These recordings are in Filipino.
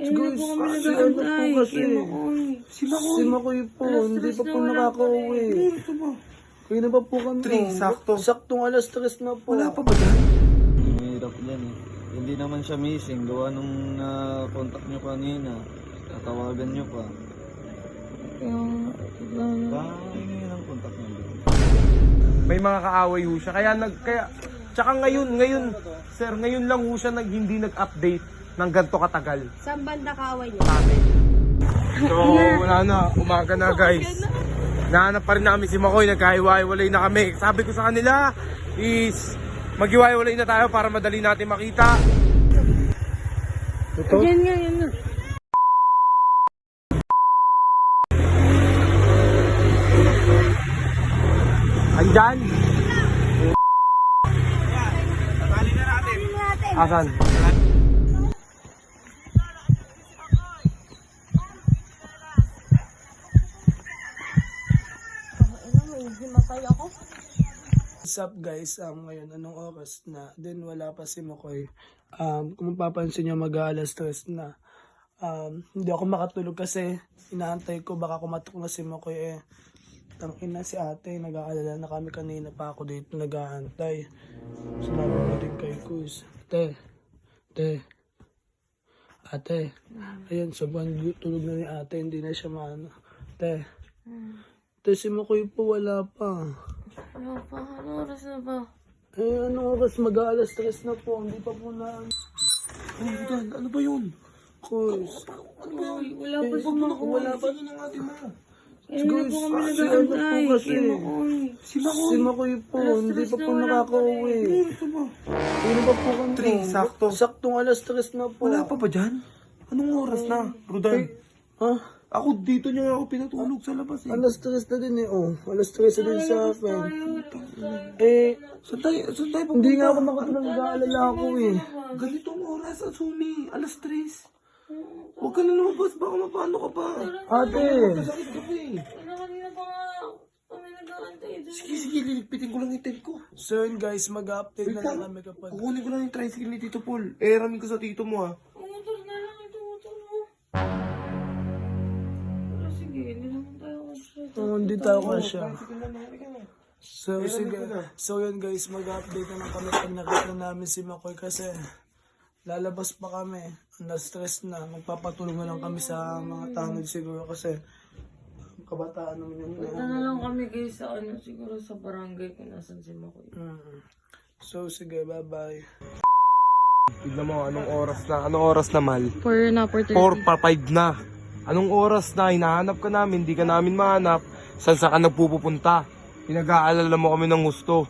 Kaya na po kami si ano nag-aantay. kasi. Makoy. Si Makoy. Si Makoy po, hindi pa na po nakaka-uwi. Kaya na ba po kami? Three, sakto. Saktong alas tres na po. Wala pa ba dyan? Mahirap yan eh. Hindi naman siya missing. Gawa nung na-contact nyo kanina. Tatawagan nyo pa. Kaya, wala na. Pahingi ng contact nyo. may mga kaaway ho siya. Kaya nag kaya tsaka ngayon, ngayon, sir, ngayon lang ho siya nag hindi nag-update ng ganto katagal Saan banda kaaway niyo? sa amin. So, wala na, umaga na guys. Nahanap pa rin namin si Makoy, nagkahiwa-hiwalay na kami. Sabi ko sa kanila is maghiwa-hiwalay na tayo para madali natin makita. Ito? Yan nga, yan nga. Andyan? Asan? Up guys? Um, ngayon, anong oras na? Then wala pa si Makoy. Um, kung mapapansin nyo, mag-aalas stress na. Um, hindi ako makatulog kasi inaantay ko baka kumatok na si Makoy eh. Tang ina si ate, nag-aalala na kami kanina pa ako dito nag-aantay. Sinabi mo din kay Kus. Te, te, ate, ayun, sobrang tulog na ni ate, hindi na siya maano. Te, te, si Makoy po wala pa. Ano pa? Ano oras na ba? Eh, ano oras? Mag-aalas stress na po. Hindi pa po na... Oh, Dan, ano ba yun? Course. Uy, wala pa Eh, si Makoy. wala pa. Sino ng ate mo? Kaya na po kami si ano po. Kay Makoy. Si Makoy. Si Makoy po, hindi pa po nakaka-uwi. Ito ba? Po kami. Three, sakto. Saktong alas stress na po. Wala pa ba dyan? Anong oras na? Rodan. Ha? Ako dito niya ako pinatulog sa labas eh. Alas stress na din eh. Oh, alas stress na din sa akin. Eh, Saan tayo, saan tayo hindi nga ako pupunta? makatulog. Nag-aalala ako eh. Ganitong oras, Asumi. Alas tres. Huwag ka na lumabas. Baka mapano ka pa. Ate, Sakit ka pa eh. Ano. Sige, sige. Liligpitin ko lang yung tape ko. so yun guys, mag-update na lang kami kapag... Kukunin ko lang yung tricycle ni Tito Paul. Eh, ramin ko sa tito mo ah. Oh, hindi tayo kasya. So, sige. So, yun guys, mag-update na lang kami pag nakita namin si Makoy kasi lalabas pa kami. Na-stress na. Magpapatulong na lang kami sa mga tanod siguro kasi kabataan naman yun. Punta na lang kami guys sa ano, siguro sa barangay kung nasan si Makoy. Mm. So, sige, bye-bye. Tignan mo, anong oras na? Anong oras na, Mal? For na, for 4 pa 5 na. Anong oras na hinahanap ka namin, hindi ka namin mahanap, saan sa ka nagpupunta? Pinag-aalala mo kami ng gusto.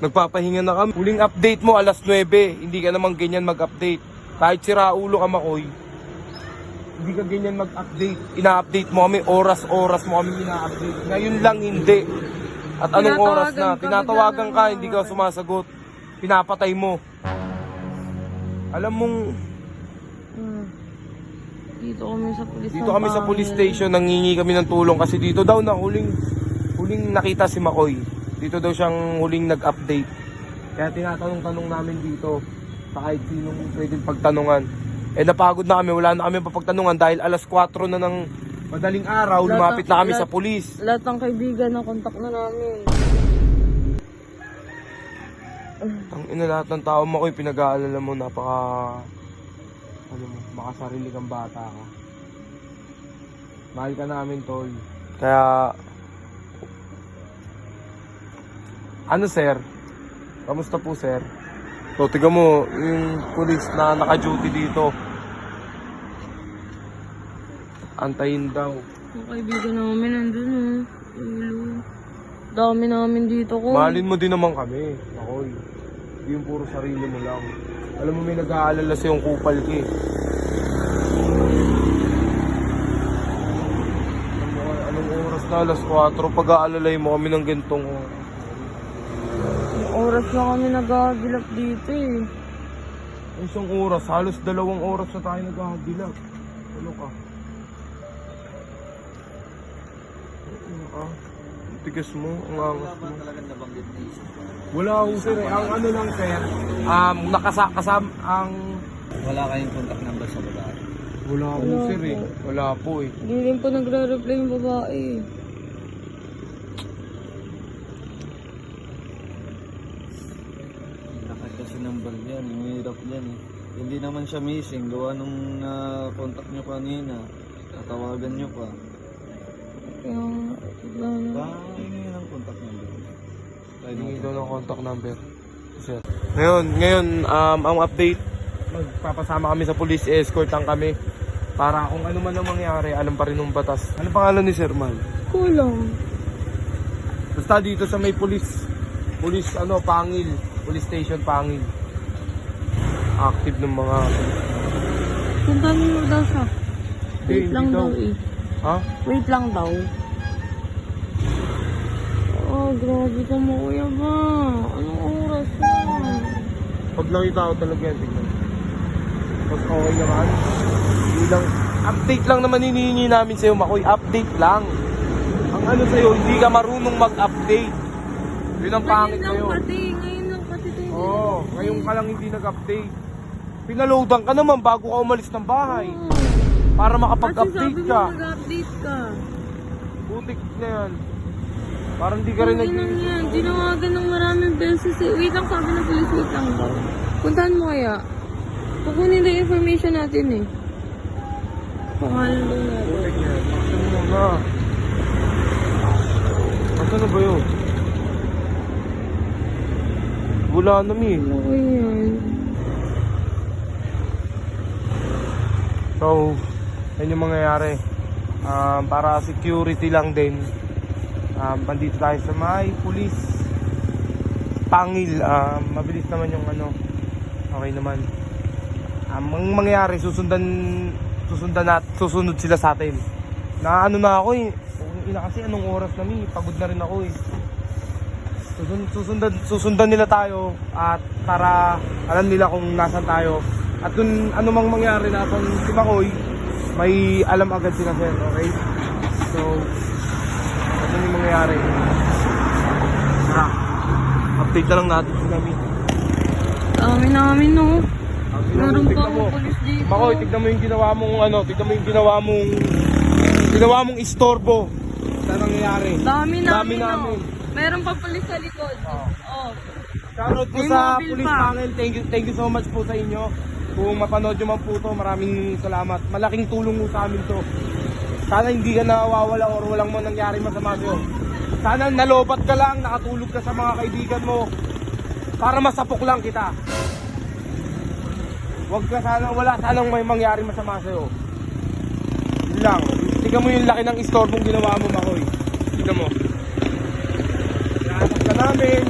Nagpapahinga na kami. Huling update mo alas 9, hindi ka naman ganyan mag-update. Kahit si Raulo ka makoy, hindi ka ganyan mag-update. Ina-update mo kami, oras-oras mo kami ina-update. Ngayon lang hindi. At anong oras na? Tinatawagan ka, hindi ka sumasagot. Pinapatay mo. Alam mong. Dito kami sa police Dito kami sa police station, nangingi kami ng tulong kasi dito daw na huling huling nakita si Makoy. Dito daw siyang huling nag-update. Kaya tinatanong-tanong namin dito sa kahit sinong pwedeng pagtanungan. Eh napagod na kami, wala na kami papagtanungan dahil alas 4 na ng madaling araw, Lahat lumapit ng- na kami sa lahat- police. Lahat ng kaibigan na kontak na namin. Ang ina lahat ng tao Makoy, pinag-aalala mo, napaka mo, makasarili kang bata ka. Mahal ka namin, tol. Kaya, ano sir? Kamusta po sir? So, tiga mo, yung police na naka-duty dito. Antayin daw. Yung kaibigan namin nandun oh. Ulo. Dami namin dito ko. Mahalin mo din naman kami, Makoy. Hindi yung puro sarili mo lang. Alam mo, may nag-aalala sa yung kupal ka eh. Alam mo, Anong oras na? Alas 4. Pag-aalalay mo kami ng gantong oras. Yung oras na kami nagagilap dito eh. Ang Isang oras, halos dalawang oras na tayo naghahagilag. Ano ka? Ano ka? Ang Tigas mo, ang angas mo. Talagang nabanggit na isa. Wala akong sir eh. Ang ano lang sir, um, nakasa kasam ang Wala kayong contact number sa babae. Wala Wala sir eh. po. Wala po eh. Hindi rin po nagre-reply yung babae. Number yan, mahirap yan eh. Hindi naman siya missing, gawa nung na-contact nyo kanina. Tatawagan nyo pa. Kaya, wala na. Ba, hindi ang contact number. Hindi natin. daw ng contact number. Sir. Ngayon, ngayon, um, ang update, magpapasama kami sa police, escortan kami. Para kung ano man ang mangyari, alam pa rin ng batas. Ano pangalan ni Sir Man? Kulang. Basta dito sa may police, police ano, Pangil, police station Pangil. Active ng mga Puntahan mo daw siya. Wait lang daw. eh. Ha? Wait lang daw. Oh, grabe ka mo kuya ba? Anong oras na? Pag nakita ko talaga yan, tignan. Pag okay naman, hindi lang, update lang naman hinihingi namin sa'yo, Makoy. Update lang. Ang ano sa'yo, hindi ka marunong mag-update. Yun ang pangit Ngayon lang sa'yo. pati, ngayon lang pati. Oo, oh, ngayon ka lang hindi nag-update. Pinaloadan ka naman bago ka umalis ng bahay. Para Kasi makapag-update sabi mo ka. mag-update ka. Putik na yan. Parang hindi ka rin nag inang yan, tinawagan ng maraming beses eh. Wait lang, sabi ng police, wait lang daw. Puntahan mo kaya. Kukunin na yung information natin eh. Pangalan daw natin. Putik na yan. Asan mo na? Asan na ba yun? Wala na mi. Ano ko yan? So, yan yung mangyayari. Um, para security lang din. Um, andito tayo sa may police pangil. Um, mabilis naman yung ano. Okay naman. Um, ang mangyayari, susundan susundan nat susunod sila sa atin. Na ano na ako eh. Ina kasi anong oras na mi, pagod na rin ako eh. Susun, susundan, susundan nila tayo at para alam nila kung nasan tayo. At kung ano mang mangyari natin si Makoy, may alam agad sila sir, okay? So, ano yung mangyayari? Tara, update na lang natin si Nami. Dami namin no. Meron pa Tignan akong mo. police dito. Makoy, tignan mo yung ginawa mong ano, tignan mo yung ginawa mong ginawa mong istorbo sa nangyayari. Dami namin, Dami namin. no. Meron pa police sa likod. Oh. Shoutout po May sa mobile police pa. panel. Thank you, thank you so much po sa inyo. Kung mapanood nyo man po to, maraming salamat. Malaking tulong mo sa amin to. Sana hindi ka nawawala or walang mo nangyari masama sa'yo. Sana nalobat ka lang, nakatulog ka sa mga kaibigan mo. Para masapok lang kita. Huwag ka sana, wala sanang may mangyari masama sa'yo. Yun lang. Tingnan mo yung laki ng istorbong ginawa mo, Makoy. Tingnan mo. Hinahanap ka namin.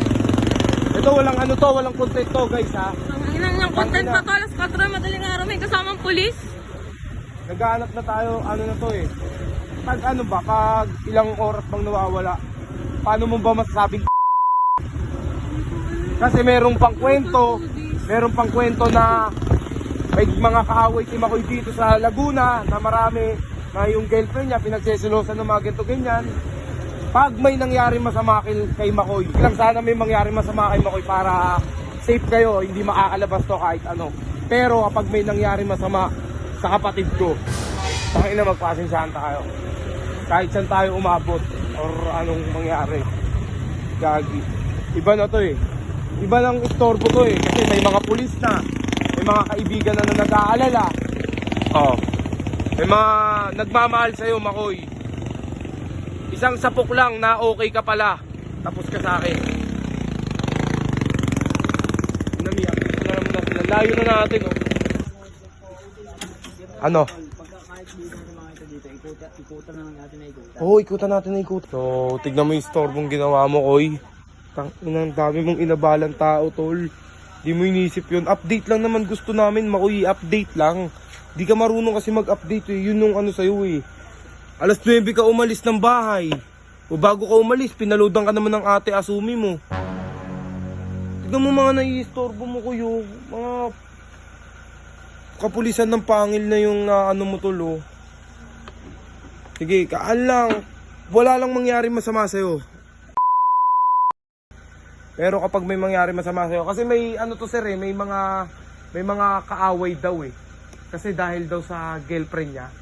Ito walang ano to, walang content to guys ha. Content pa to, alas 4 madaling araw, may kasamang police. Naghahanap na tayo, ano na to eh. Pag ano ba, pag ilang oras bang nawawala, paano mo ba masasabing Kasi merong pang kwento, merong pang kwento na may mga kaaway si Makoy dito sa Laguna na marami na yung girlfriend niya pinagseselosan ng mga ganito ganyan. Pag may nangyari masama kay Makoy, lang sana may mangyari masama kay Makoy para safe kayo, hindi makakalabas to kahit ano. Pero kapag may nangyari masama sa kapatid ko, tangin na magpasensyahan tayo. Kahit saan tayo umabot or anong mangyari. Gagi. Iba na to eh. Iba ng istorbo to eh. Kasi may mga pulis na. May mga kaibigan na, na nag-aalala. Oh. May mga nagmamahal sa'yo, Makoy. Isang sapok lang na okay ka pala. Tapos ka sa akin. Namiyak. Ito na naman natin. Layo na natin, oh. Ano? Oo, oh, ikutan natin na ikut. So, tignan mo yung storbong ginawa mo, Koy. Tang, inang dami mong inabalang tao, tol. Di mo inisip yun. Update lang naman gusto namin, Makoy. Update lang. Di ka marunong kasi mag-update eh. Yun yung ano sa'yo eh. Alas 9 ka umalis ng bahay. O bago ka umalis, pinaloadan ka naman ng ate asumi mo. Tignan mo mga naiistorbo mo kuyo. Mga kapulisan ng pangil na yung na ano mo tol oh. Sige, kaan lang. Wala lang mangyari masama sa'yo. Pero kapag may mangyari masama sa'yo, kasi may ano to sir eh, may mga may mga kaaway daw eh. Kasi dahil daw sa girlfriend niya,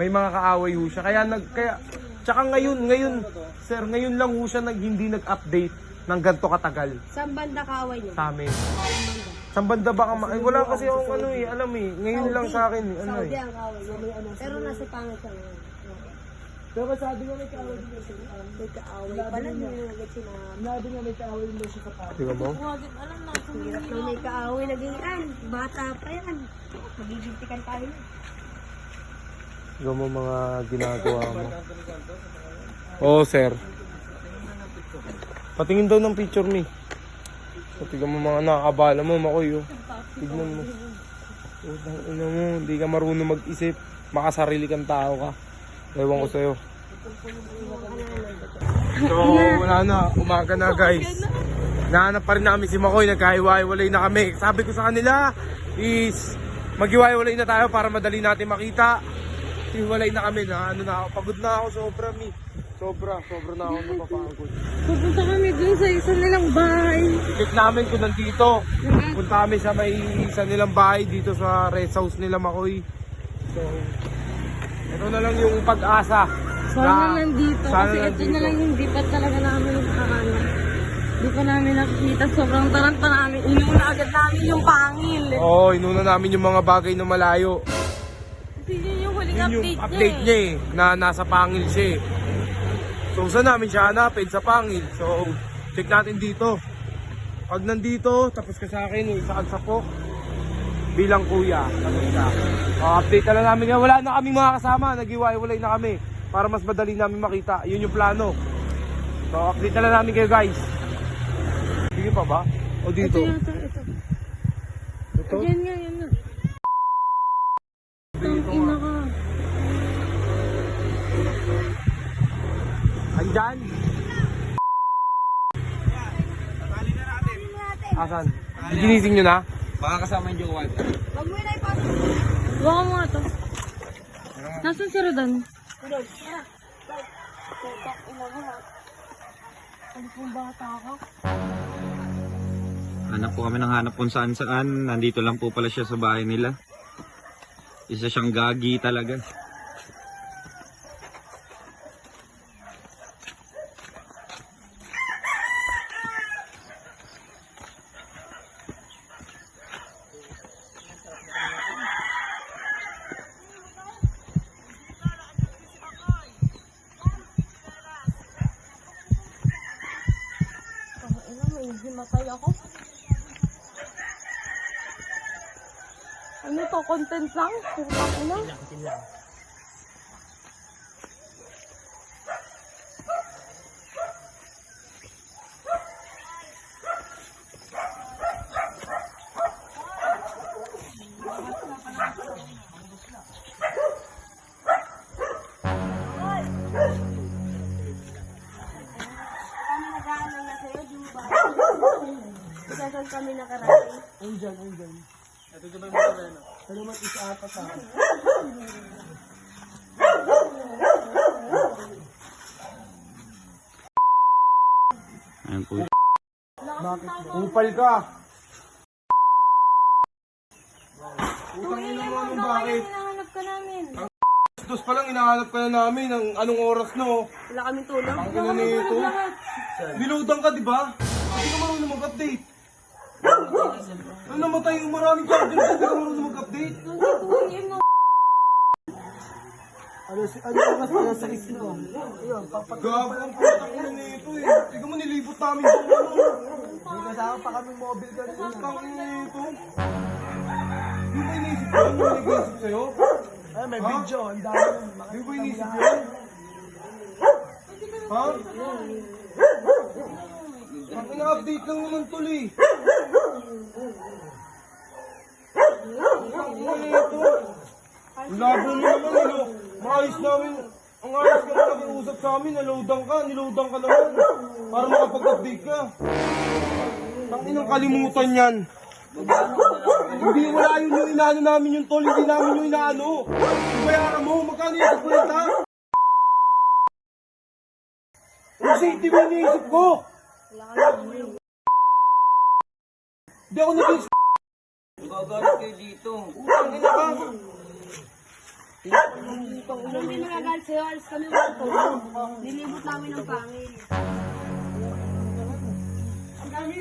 may mga kaaway ho siya. Kaya nag kaya tsaka ngayon, ngayon, sir, ngayon lang ho siya nag hindi nag-update ng ganto katagal Saan banda kaaway niyo? sa amin. Sa banda ba ka Ay, wala kasi akong ano eh, alam eh. Ngayon lang sa akin, eh, ano Saudi eh. ang kaaway niyo. Pero nasa pangit siya ngayon. Pero sabi nga may kaaway din kasi. Um, May kaaway pala niyo. Sabi nga may kaaway din siya sa tao. Tingnan mo. Huwag alam na kung Hirap na may kaaway naging an. Bata pa yan. Magigiltikan tayo. Tingnan mo mga ginagawa mo. Oo, sir. Patingin daw ng picture ni. Tingnan mo mga nakakabala mo, makoy. Oh. Tignan mo. Utang ina mo, hindi ka marunong mag-isip. Makasarili kang tao ka. Ewan ko sa'yo. So, wala na. Umaga na, guys. Nahanap pa rin namin si Makoy. Nagkahiwa-hiwalay na kami. Sabi ko sa kanila is maghiwa-hiwalay na tayo para madali natin makita. Hiwalay na kami na ano na ako. Pagod na ako sobra, mi. Sobra, sobra na ako napapagod. Pupunta kami dun sa isa nilang bahay. Check namin kung nandito. Punta kami sa may isa nilang bahay dito sa rest house nila Makoy. So, ito na lang yung pag-asa. Sana na- nandito. sana kasi ito nandito. na lang yung di pa talaga namin nakakala. Di pa namin nakikita. Sobrang taranta namin. Inuna agad namin yung pangil. Oo, oh, inuna namin yung mga bagay na malayo. Kasi yun Yun yung update, niya eh, na nasa pangil siya eh. So saan namin siya hanapin? Sa pangil. So, check natin dito. Pag nandito, tapos ka sa akin, isa kang sapok, bilang kuya, tapos ka. Uh, update na lang namin nga, wala na kaming mga kasama, nag-iwalay na kami para mas madali namin makita. Yun yung plano. So, update na lang namin kayo guys. Sige pa ba? O Ito dito? yata, ito. Ito? Yan nga, yan nga. Ang ina ka. Andyan? Asan? Ginising nyo na? Huwag mo na ipasok. Baka mo nga to. Nasaan si Rodan? Hanap po kami ng hanap kung saan saan. Nandito lang po pala siya sa bahay nila. Isa siyang gagi talaga. Ina, may himatay ako. Ano to? Content lang? Putang ina. Kami Kami nakarating? Andyan, andyan. Ito dyan may mga Pero mas isa ata sa akin. Ayan po. Upal ka! Utang ina mo anong bakit? Hinahanap ka namin. Dos pa lang hinahanap ka na namin ng anong oras no? Wala kaming tulong. Ang ina nito. Ka di ba? Hindi ka marunong mag-update. Ano namatay yung maraming charger hindi ka marunong mag-update? Ano si ano oras na sa isno? Ayun, papat. Gago ang putang ina nito eh. Ikaw mo nilibot namin sa ano. May kasama pa kami mobile gun. Putang ina nito. Di ba inisip ko? Ano nag-iisip sa'yo? Ay, may video. Ang dami. Di ba inisip yun? Ha? Ang ina-update lang naman tuloy. Labo mo naman, ano? Maayos namin. Ang ayos ka na nag-iusap sa amin, naloadan ka, niloadan ka naman. Para makapag-update ka. Ang inang kalimutan yan. hindi wala yun yung inaano namin yung tol, hindi namin yung inaano. Bayaran mo, magkano yung sa kwenta? Yung safety mo yung iniisip ko. Hindi ako nag-gets. Gagalit kayo dito. Utang ina ka. Alam din nagagalit sa'yo, alis kami ang auto. Nilibot namin ng pangil. Ang dami.